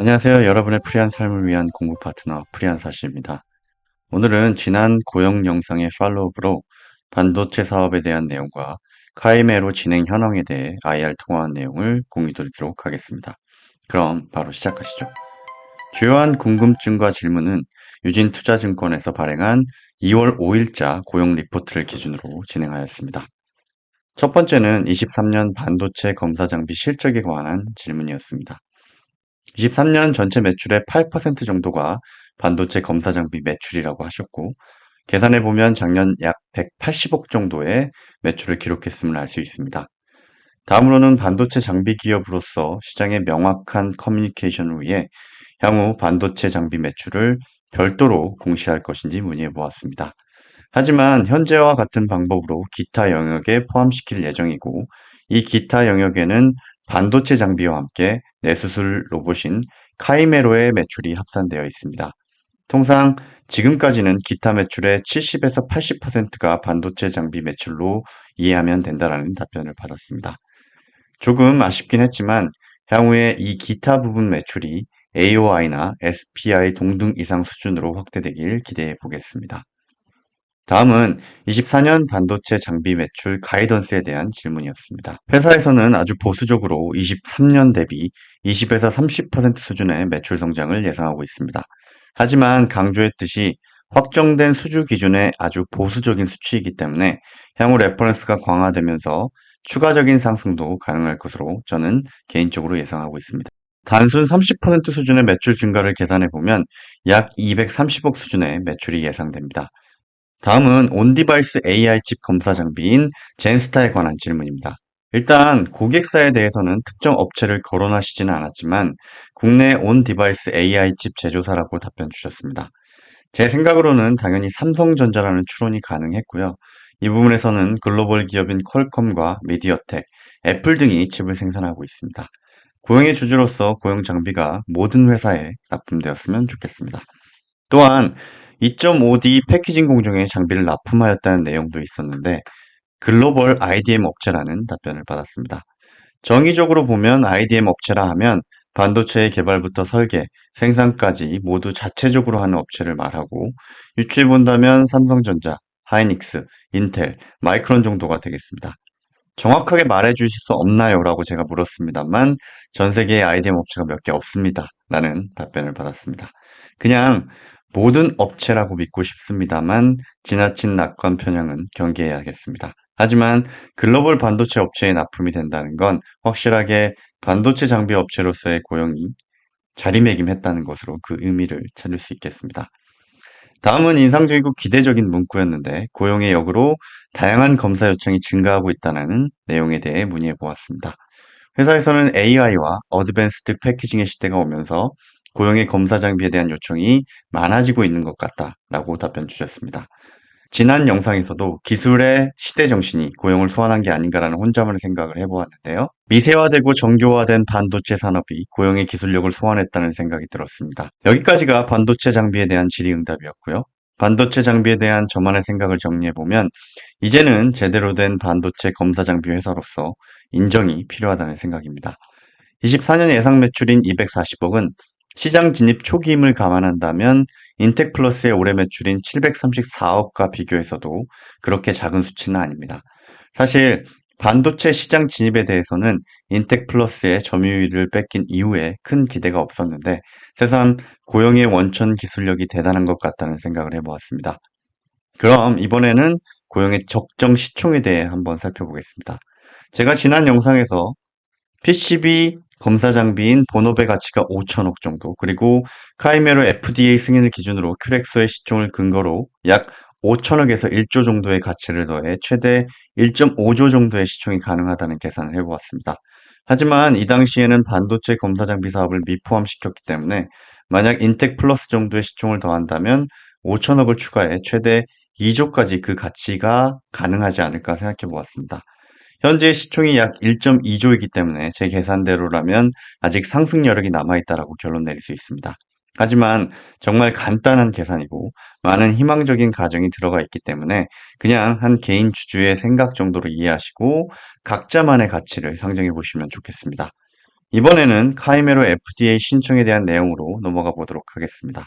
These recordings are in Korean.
안녕하세요. 여러분의 프리한 삶을 위한 공부 파트너 프리한 사시입니다. 오늘은 지난 고용 영상의 팔로우업으로 반도체 사업에 대한 내용과 카이메로 진행 현황에 대해 IR 통화한 내용을 공유 드리도록 하겠습니다. 그럼 바로 시작하시죠. 주요한 궁금증과 질문은 유진투자증권에서 발행한 2월 5일자 고용 리포트를 기준으로 진행하였습니다. 첫 번째는 23년 반도체 검사 장비 실적에 관한 질문이었습니다. 23년 전체 매출의 8% 정도가 반도체 검사 장비 매출이라고 하셨고, 계산해 보면 작년 약 180억 정도의 매출을 기록했음을 알 수 있습니다. 다음으로는 반도체 장비 기업으로서 시장의 명확한 커뮤니케이션을 위해 향후 반도체 장비 매출을 별도로 공시할 것인지 문의해 보았습니다. 하지만 현재와 같은 방법으로 기타 영역에 포함시킬 예정이고, 이 기타 영역에는 반도체 장비와 함께 내수술 로봇인 카이메로의 매출이 합산되어 있습니다. 통상 지금까지는 기타 매출의 70에서 80%가 반도체 장비 매출로 이해하면 된다라는 답변을 받았습니다. 조금 아쉽긴 했지만 향후에 이 기타 부분 매출이 AOI나 SPI 동등 이상 수준으로 확대되길 기대해 보겠습니다. 다음은 24년 반도체 장비 매출 가이던스에 대한 질문이었습니다. 회사에서는 아주 보수적으로 23년 대비 20에서 30% 수준의 매출 성장을 예상하고 있습니다. 하지만 강조했듯이 확정된 수주 기준의 아주 보수적인 수치이기 때문에 향후 레퍼런스가 강화되면서 추가적인 상승도 가능할 것으로 저는 개인적으로 예상하고 있습니다. 단순 30% 수준의 매출 증가를 계산해 보면 약 230억 수준의 매출이 예상됩니다. 다음은 온디바이스 AI 칩 검사 장비인 젠스타에 관한 질문입니다. 일단 고객사에 대해서는 특정 업체를 거론하시지는 않았지만 국내 온디바이스 AI 칩 제조사라고 답변 주셨습니다. 제 생각으로는 당연히 삼성전자라는 추론이 가능했고요. 이 부분에서는 글로벌 기업인 퀄컴과 미디어텍, 애플 등이 칩을 생산하고 있습니다. 고용의 주주로서 고용 장비가 모든 회사에 납품되었으면 좋겠습니다. 또한 2.5D 패키징 공정에 장비를 납품하였다는 내용도 있었는데 글로벌 IDM 업체라는 답변을 받았습니다. 정의적으로 보면 IDM 업체라 하면 반도체의 개발부터 설계, 생산까지 모두 자체적으로 하는 업체를 말하고 유추해 본다면 삼성전자, 하이닉스, 인텔, 마이크론 정도가 되겠습니다. 정확하게 말해 주실 수 없나요? 라고 제가 물었습니다만 전 세계에 IDM 업체가 몇 개 없습니다. 라는 답변을 받았습니다. 그냥 모든 업체라고 믿고 싶습니다만 지나친 낙관 편향은 경계해야겠습니다. 하지만 글로벌 반도체 업체에 납품이 된다는 건 확실하게 반도체 장비 업체로서의 고용이 자리매김했다는 것으로 그 의미를 찾을 수 있겠습니다. 다음은 인상적이고 기대적인 문구였는데 고용의 역으로 다양한 검사 요청이 증가하고 있다는 내용에 대해 문의해 보았습니다. 회사에서는 AI와 어드밴스드 패키징의 시대가 오면서 고용의 검사 장비에 대한 요청이 많아지고 있는 것 같다라고 답변 주셨습니다. 지난 영상에서도 기술의 시대 정신이 고용을 소환한 게 아닌가라는 혼자만의 생각을 해보았는데요. 미세화되고 정교화된 반도체 산업이 고용의 기술력을 소환했다는 생각이 들었습니다. 여기까지가 반도체 장비에 대한 질의응답이었고요. 반도체 장비에 대한 저만의 생각을 정리해보면 이제는 제대로 된 반도체 검사 장비 회사로서 인정이 필요하다는 생각입니다. 24년 예상 매출인 240억은 시장 진입 초기임을 감안한다면 인텍 플러스의 올해 매출인 734억과 비교해서도 그렇게 작은 수치는 아닙니다. 사실 반도체 시장 진입에 대해서는 인텍 플러스의 점유율을 뺏긴 이후에 큰 기대가 없었는데 새삼 고용의 원천 기술력이 대단한 것 같다는 생각을 해보았습니다. 그럼 이번에는 고용의 적정 시총에 대해 한번 살펴보겠습니다. 제가 지난 영상에서 PCB 검사 장비인 본업의 가치가 5천억 정도, 그리고 카이메로 FDA 승인을 기준으로 큐렉소의 시총을 근거로 약 5천억에서 1조 정도의 가치를 더해 최대 1.5조 정도의 시총이 가능하다는 계산을 해보았습니다. 하지만 이 당시에는 반도체 검사 장비 사업을 미포함시켰기 때문에 만약 인텍 플러스 정도의 시총을 더한다면 5천억을 추가해 최대 2조까지 그 가치가 가능하지 않을까 생각해 보았습니다. 현재 시총이 약 1.2조이기 때문에 제 계산대로라면 아직 상승 여력이 남아있다라고 결론 내릴 수 있습니다. 하지만 정말 간단한 계산이고 많은 희망적인 가정이 들어가 있기 때문에 그냥 한 개인 주주의 생각 정도로 이해하시고 각자만의 가치를 상정해 보시면 좋겠습니다. 이번에는 카이메로 FDA 신청에 대한 내용으로 넘어가 보도록 하겠습니다.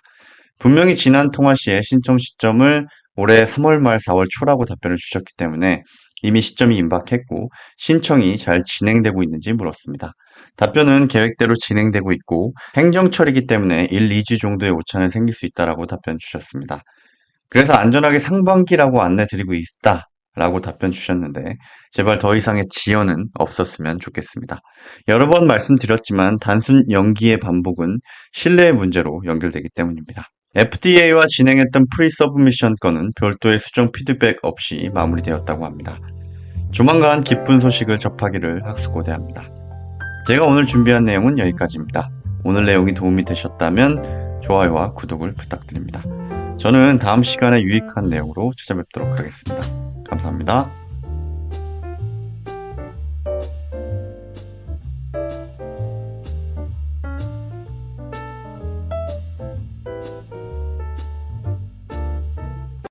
분명히 지난 통화 시에 신청 시점을 올해 3월 말 4월 초라고 답변을 주셨기 때문에 이미 시점이 임박했고 신청이 잘 진행되고 있는지 물었습니다. 답변은 계획대로 진행되고 있고 행정처리기 때문에 1, 2주 정도의 오차는 생길 수 있다라고 답변 주셨습니다. 그래서 안전하게 상반기라고 안내 드리고 있다. 라고 답변 주셨는데 제발 더 이상의 지연은 없었으면 좋겠습니다. 여러 번 말씀드렸지만 단순 연기의 반복은 신뢰의 문제로 연결되기 때문입니다. FDA와 진행했던 프리 서브미션 건은 별도의 수정 피드백 없이 마무리되었다고 합니다. 조만간 기쁜 소식을 접하기를 학수고대합니다. 제가 오늘 준비한 내용은 여기까지입니다. 오늘 내용이 도움이 되셨다면 좋아요와 구독을 부탁드립니다. 저는 다음 시간에 유익한 내용으로 찾아뵙도록 하겠습니다. 감사합니다.